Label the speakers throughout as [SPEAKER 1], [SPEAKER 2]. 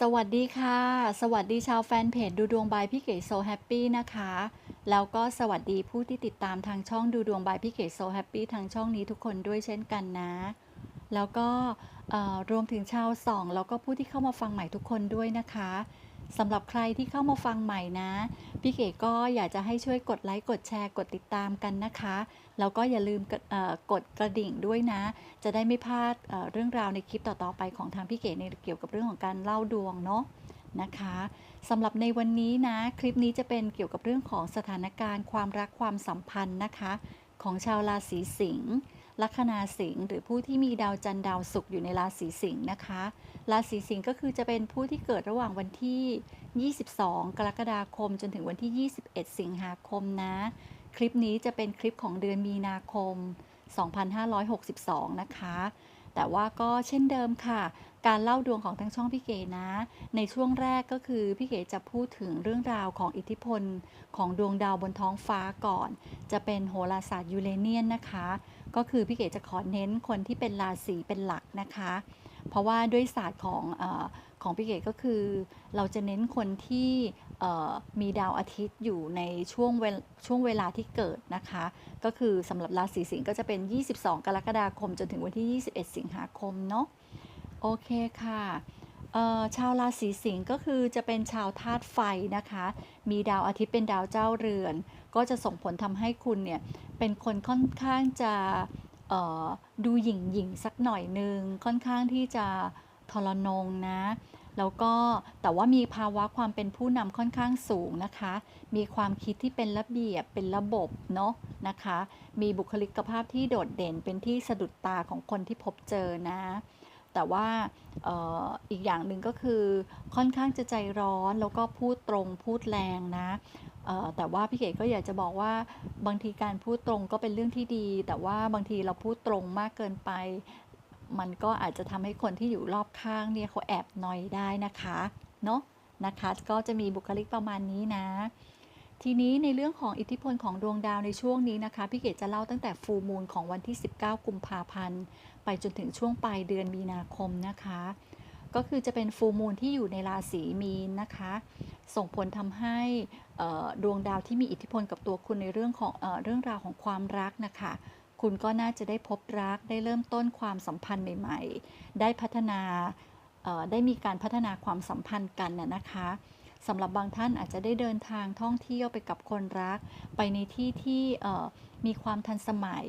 [SPEAKER 1] สวัสดีค่ะ สวัสดีชาวแฟนเพจดูดวงบายพี่เก๋โซแฮปปี้นะคะ แล้วก็สวัสดีผู้ที่ติดตามทางช่องดูดวงบายพี่เก๋โซแฮปปี้ทางช่องนี้ทุกคนด้วยเช่นกันนะ แล้วก็รวมถึงชาวสองแล้วก็ผู้ที่เข้ามาฟังใหม่ทุกคนด้วยนะคะ สำหรับใครที่เข้ามาฟังใหม่นะ พี่เก๋ก็อยากจะให้ช่วยกดไลค์กดแชร์กดติดตามกันนะคะ แล้วก็อย่าลืมกดกดกระดิ่งด้วยนะ จะได้ไม่พลาดเเรื่องราวในคลิปต่อๆไปของทางพี่เก๋ในเกี่ยวกับเรื่องของการเล่าดวงเนาะนะคะสำหรับในวันนี้นะ คลิปนี้จะเป็นเกี่ยวกับเรื่องของสถานการณ์ความรักความสัมพันธ์นะคะ ของชาวราศีสิงห์ ลัคนาสิงห์หรือผู้ที่มีดาวจันทร์ดาวศุกร์อยู่ในราศีสิงห์นะคะ ราศีสิงห์ก็คือจะเป็นผู้ที่เกิดระหว่างวันที่ 22 กรกฎาคม จนถึงวันที่ 21 สิงหาคมนะ คลิปนี้จะเป็นคลิปของเดือนมีนาคม 2562 นะคะ แต่ว่าก็เช่นเดิมค่ะ การเล่าดวงของทั้งช่องพี่เก๋นะ ในช่วงแรกก็คือพี่เก๋จะพูดถึงเรื่องราวของอิทธิพลของดวงดาวบนท้องฟ้าก่อน จะเป็นโหราศาสตร์ยูเรเนียนนะคะ ก็คือพี่เก๋จะขอเน้นคนที่เป็นราศีเป็นหลักนะคะ เพราะว่าด้วยศาสตร์ของอของพี่เก๋ก็คือ เราจะเน้นคนที่มีดาวอาทิตย์อยู่ในช่วงเวลช่วงเวลาที่เกิดนะคะ ก็คือสำหรับราศีสิงห์ก็จะเป็น 22 กรกฎาคม จนถึงวันที่ 21 สิงหาคมเนาะโอเคค่ะชาวราศีสิงห์ก็คือจะเป็นชาวธาตุไฟนะคะ มีดาวอาทิตย์เป็นดาวเจ้าเรือน ก็จะส่งผลทำให้คุณเนี่ยเป็นคนค่อนข้างจะดูหยิ่งหยิ่งสักหน่อยหนึ่งค่อนข้างที่จะทรนงนะแล้วก็แต่ว่ามีภาวะความเป็นผู้นำค่อนข้างสูงนะคะ มีความคิดที่เป็นระเบียบเป็นระบบเนาะนะคะ มีบุคลิกภาพที่โดดเด่นเป็นที่สะดุดตาของคนที่พบเจอนะ แต่ว่าอออีกอย่างหนึ่งก็คือค่อนข้างจะใจร้อนแล้วก็พูดตรงพูดแรงนะ แต่ว่าพี่เก๋ก็อยากจะบอกว่าบางทีการพูดตรงก็เป็นเรื่องที่ดี แต่ว่าบางทีเราพูดตรงมากเกินไป มันก็อาจจะทำให้คนที่อยู่รอบข้างเนี่ยเขาแอบนอยได้นะคะเนาะนะคะก็จะมีบุคลิกประมาณนี้นะ ทีนี้ในเรื่องของอิทธิพลของดวงดาวในช่วงนี้นะคะพี่เกดจะเล่าตั้งแต่ฟูมูลของวันที่ 19 กุมภาพันธ์ ไปจนถึงช่วงปลายเดือนมีนาคมนะคะ ก็คือจะเป็นฟูมูลที่อยู่ในราศีมีนนะคะ ส่งผลทำให้ดวงดาวที่มีอิทธิพลกับตัวคุณในเรื่องของเออเรื่องราวของความรักนะคะ คุณก็น่าจะได้พบรักได้เริ่มต้นความสัมพันธ์ใหม่ ๆ ได้พัฒนาได้มีการพัฒนาความสัมพันธ์กันนะคะ สำหรับบางท่านอาจจะได้เดินทางท่องเที่ยวไปกับคนรัก ไปในที่ที่มีความทันสมัย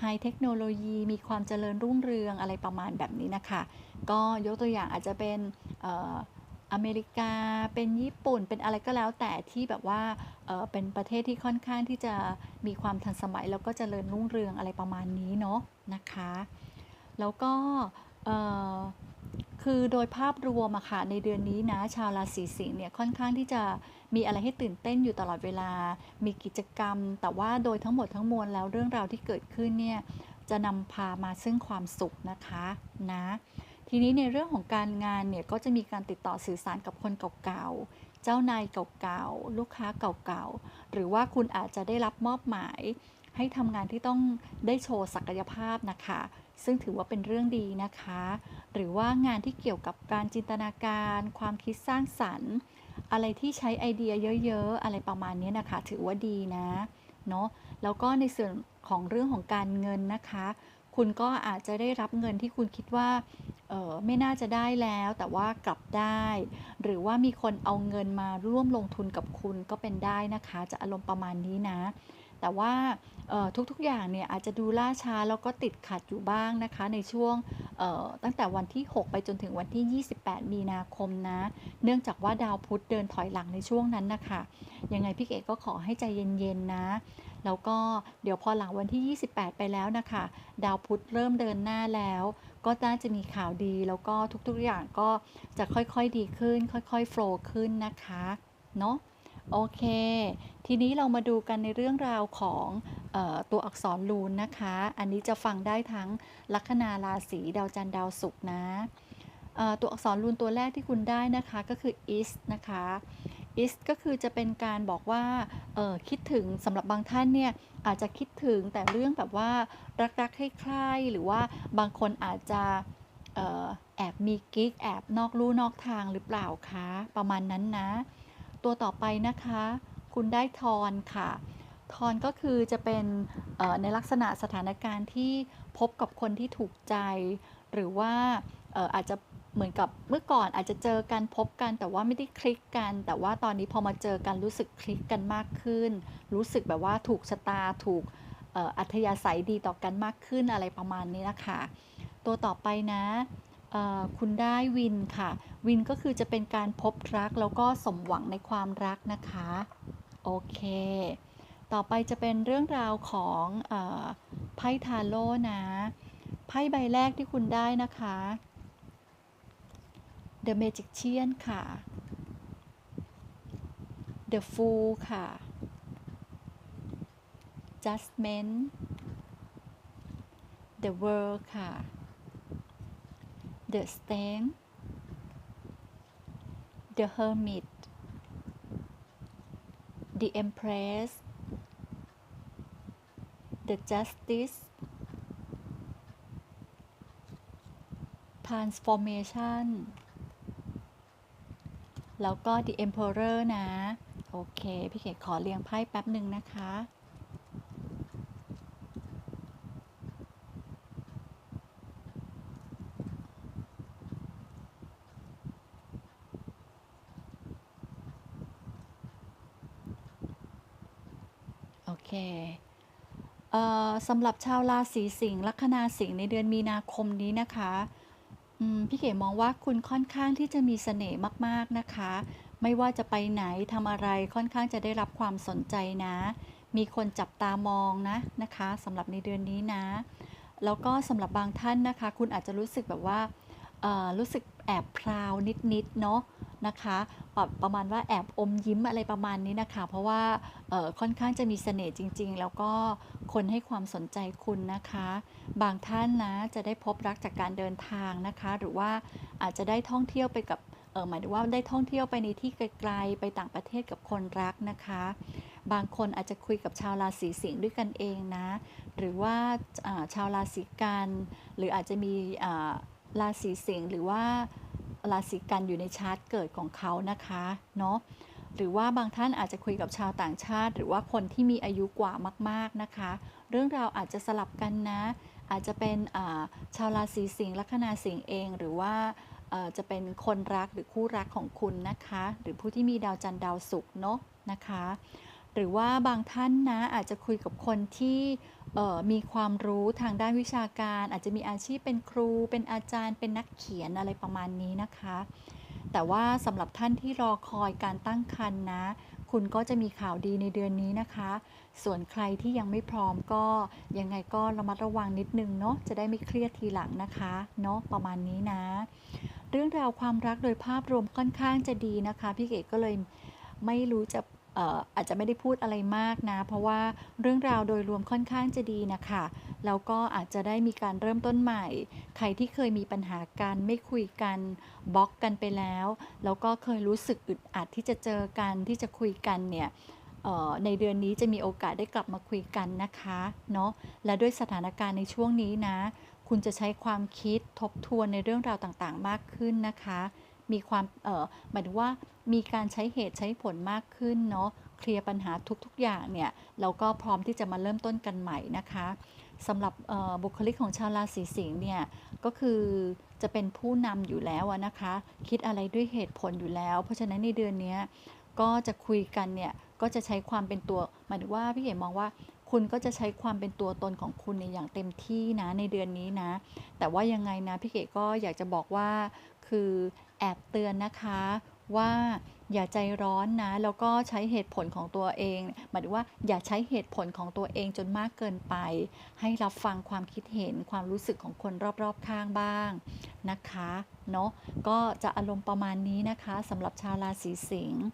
[SPEAKER 1] ไฮเทคโนโลยี มีความเจริญรุ่งเรืองอะไรประมาณแบบนี้นะคะ ก็ยกตัวอย่างอาจจะเป็นเอออเมริกา เป็นญี่ปุ่น เป็นอะไรก็แล้วแต่ที่แบบว่าเเป็นประเทศที่ค่อนข้างที่จะมีความทันสมัย แล้วก็เจริญรุ่งเรืองอะไรประมาณนี้เนาะนะคะ แล้วก็ คือโดยภาพรวมอะค่ะในเดือนนี้นะชาวราศีสิงห์เนี่ยค่อนข้างที่จะมีอะไรให้ตื่นเต้นอยู่ตลอดเวลา มีกิจกรรม แต่ว่าโดยทั้งหมดทั้งมวลแล้วเรื่องราวที่เกิดขึ้นเนี่ยจะนำพามาซึ่งความสุขนะคะนะทีนี้ในเรื่องของการงานเนี่ยก็จะมีการติดต่อสื่อสารกับคนเก่าๆ เจ้านายเก่าๆ ลูกค้าเก่าๆ หรือว่าคุณอาจจะได้รับมอบหมาย ให้ทำงานที่ต้องได้โชว์ศักยภาพนะคะ ซึ่งถือว่าเป็นเรื่องดีนะคะ หรือว่างานที่เกี่ยวกับการจินตนาการ ความคิดสร้างสรรค์ อะไรที่ใช้ไอเดียเยอะๆ อะไรประมาณนี้นะคะ ถือว่าดีนะเนาะแล้วก็ในส่วนของเรื่องของการเงินนะคะ คุณก็อาจจะได้รับเงินที่คุณคิดว่าเออไม่น่าจะได้แล้วแต่ว่ากลับได้ หรือว่ามีคนเอาเงินมาร่วมลงทุนกับคุณก็เป็นได้นะคะ จะอารมณ์ประมาณนี้นะ แต่ว่าทุกๆอย่างเนี่ยอาจจะดูล่าช้าแล้วก็ติดขัดอยู่บ้างนะคะ ในช่วงตั้งแต่วันที่ 6 ไปจนถึงวันที่ 28 มีนาคมนะ เนื่องจากว่าดาวพุธเดินถอยหลังในช่วงนั้นนะคะยังไงพี่เก๋ก็ขอให้ใจเย็นๆนะ แล้วก็เดี๋ยวพอหลังวันที่ 28 ไปแล้วนะคะ ดาวพุธเริ่มเดินหน้าแล้ว ก็น่าจะมีข่าวดีแล้วก็ทุกๆอย่างก็จะค่อยๆดีขึ้น ค่อยๆโฟล์ขึ้นนะคะเนาะ โอเค ทีนี้เรามาดูกันในเรื่องราวของออตัวอักษรรูนนะคะ อันนี้จะฟังได้ทั้งลัคนาราศีดาวจันทร์ดาวศุกร์นะตัวอักษรรูนตัวแรกที่คุณได้นะคะก็คือ is นะคะ is ก็คือจะเป็นการบอกว่าคิดถึงสำหรับบางท่านเนี่ยอาจจะคิดถึงแต่เรื่องแบบว่ารักๆใคร่ๆหรือว่าบางคนอาจจะออแอบมีกิ๊กแอบนอกลู่นอกทางหรือเปล่าคะประมาณนั้นนะ ตัวต่อไปนะคะ คุณได้ทอนค่ะ ทอนก็คือจะเป็นในลักษณะสถานการณ์ที่พบกับคนที่ถูกใจ หรือว่าอาจจะเหมือนกับเมื่อก่อนอาจจะเจอกันพบกัน แต่ว่าไม่ได้คลิกกัน แต่ว่าตอนนี้พอมาเจอกันรู้สึกคลิกกันมากขึ้น รู้สึกแบบว่าถูกชะตาถูกอัธยาศัยดีต่อกันมากขึ้นอะไรประมาณนี้นะคะ ตัวต่อไปนะ คุณได้วินค่ะ วินก็คือจะเป็นการพบรักแล้วก็สมหวังในความรักนะคะ โอเค ต่อไปจะเป็นเรื่องราวของอไพ่ทาโร่นะ ไพ่ใบแรกที่คุณได้นะคะ The Magician ค่ะ The Fool ค่ะ Judgment The World ค่ะ The Strength The Hermit The Empress The Justice Transformation แล้วก็ The Emperor นะ โอเค พี่เกดขอเรียงไพ่แป๊บหนึ่งนะคะ เคสำหรับชาวราศีสิงห์ลัคนาสิงห์ในเดือนมีนาคมนี้นะคะพี่เก๋มองว่าคุณค่อนข้างที่จะมีเสน่ห์มากๆนะคะ ไม่ว่าจะไปไหนทำอะไรค่อนข้างจะได้รับความสนใจนะ มีคนจับตามองนะนะคะสำหรับในเดือนนี้นะ แล้วก็สำหรับบางท่านนะคะ คุณอาจจะรู้สึกแบบว่า รู้สึกแอบพราวนิดๆเนาะนะคะแบบประมาณว่าแอบอมยิ้มอะไรประมาณนี้นะคะ เพราะว่าค่อนข้างจะมีเสน่ห์จริง ๆ แล้วก็คนให้ความสนใจคุณนะคะ บางท่านนะจะได้พบรักจากการเดินทางนะคะ หรือว่าอาจจะได้ท่องเที่ยวไปกับหมายถึงว่าได้ท่องเที่ยวไปในที่ไกลๆไปต่างประเทศกับคนรักนะคะ บางคนอาจจะคุยกับชาวราศีสิงห์ด้วยกันเองนะ หรือว่าชาวราศีกันหรืออาจจะมี ราศีสิงห์หรือว่าราศีกันอยู่ในชาร์ตเกิดของเขานะคะเนาะหรือว่าบางท่านอาจจะคุยกับชาวต่างชาติ หรือว่าคนที่มีอายุกว่ามาก ๆนะคะ เรื่องราวอาจจะสลับกันนะ อาจจะเป็นาชาวราศีสิงห์ลัคนาสิงห์เอง หรือว่าจะเป็นคนรักหรือคู่รักของคุณนะคะ หรือผู้ที่มีดาวจันทร์ดาวศุกร์เนาะนะคะ หรือว่าบางท่านนะอาจจะคุยกับคนที่ มีความรู้ทางด้านวิชาการ อาจจะมีอาชีพเป็นครู เป็นอาจารย์ เป็นนักเขียนอะไรประมาณนี้นะคะ แต่ว่าสำหรับท่านที่รอคอยการตั้งครรภ์นะ คุณก็จะมีข่าวดีในเดือนนี้นะคะ ส่วนใครที่ยังไม่พร้อมก็ยังไงก็ระมัดระวังนิดนึงเนาะจะได้ไม่เครียดทีหลังนะคะเนาะประมาณนี้นะ เรื่องราวความรักโดยภาพรวมค่อนข้างจะดีนะคะ พี่เก๋ก็เลยไม่รู้จะ อาจจะไม่ได้พูดอะไรมากนะ เพราะว่าเรื่องราวโดยรวมค่อนข้างจะดีนะคะแล้วก็อาจจะได้มีการเริ่มต้นใหม่ ใครที่เคยมีปัญหากันไม่คุยกันบล็อกกันไปแล้ว แล้วก็เคยรู้สึกอึดอัดที่จะเจอกันที่จะคุยกันเนี่ยในเดือนนี้จะมีโอกาสได้กลับมาคุยกันนะคะเนาะและด้วยสถานการณ์ในช่วงนี้นะ คุณจะใช้ความคิดทบทวนในเรื่องราวต่างๆ มากขึ้นนะคะ มีความเอ่อหมายถึงว่ามีการใช้เหตุใช้ผลมากขึ้นเนาะเคลียร์ปัญหาทุกๆอย่างเนี่ยเราก็พร้อมที่จะมาเริ่มต้นกันใหม่นะคะสำหรับบุคลิกของชาวราศีสิงห์เนี่ยก็คือจะเป็นผู้นำอยู่แล้วนะคะ คิดอะไรด้วยเหตุผลอยู่แล้ว เพราะฉะนั้นในเดือนนี้ก็จะคุยกันเนี่ยก็จะใช้ความเป็นตัวหมายถึงว่าพี่เก๋มองว่าคุณก็จะใช้ความเป็นตัวตนของคุณในอย่างเต็มที่นะในเดือนนี้นะ แต่ว่ายังไงนะพี่เก๋ก็อยากจะบอกว่าคือ แอบเตือนนะคะว่าอย่าใจร้อนนะ แล้วก็ใช้เหตุผลของตัวเอง หมายถึงว่าอย่าใช้เหตุผลของตัวเองจนมากเกินไป ให้รับฟังความคิดเห็นความรู้สึกของคนรอบๆข้างบ้างนะคะเนาะก็จะอารมณ์ประมาณนี้นะคะสำหรับชาวราศีสิงห์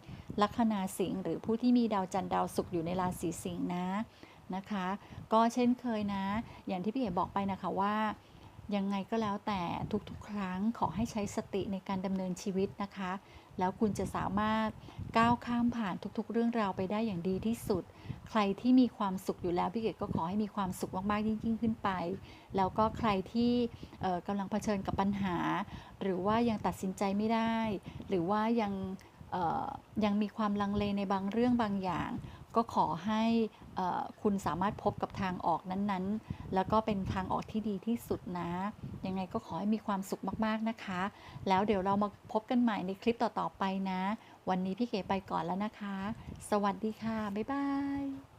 [SPEAKER 1] ลัคนาสิงห์หรือผู้ที่มีดาวจันทร์ดาวศุกร์อยู่ในราศีสิงห์นะนะคะ ก็เช่นเคยนะ อย่างที่พี่เอ๋บอกไปนะคะว่า ยังไงก็แล้วแต่ทุกๆ ครั้งขอให้ใช้สติในการดำเนินชีวิตนะคะ แล้วคุณจะสามารถก้าวข้ามผ่านทุกๆ เรื่องราวไปได้อย่างดีที่สุด ใครที่มีความสุขอยู่แล้วพี่เกดก็ขอให้มีความสุขมากๆยิ่งๆขึ้นไป แล้วก็ใครที่กำลังเผชิญกับปัญหา หรือว่ายังตัดสินใจไม่ได้ หรือว่ายังยังมีความลังเลในบางเรื่องบางอย่าง ก็ขอให้คุณสามารถพบกับทางออกนั้นๆ แล้วก็เป็นทางออกที่ดีที่สุดนะ ยังไงก็ขอให้มีความสุขมากๆนะคะ แล้วเดี๋ยวเรามาพบกันใหม่ในคลิปต่อๆไปนะ วันนี้พี่เก๋ไปก่อนแล้วนะคะ สวัสดีค่ะ บ๊ายบาย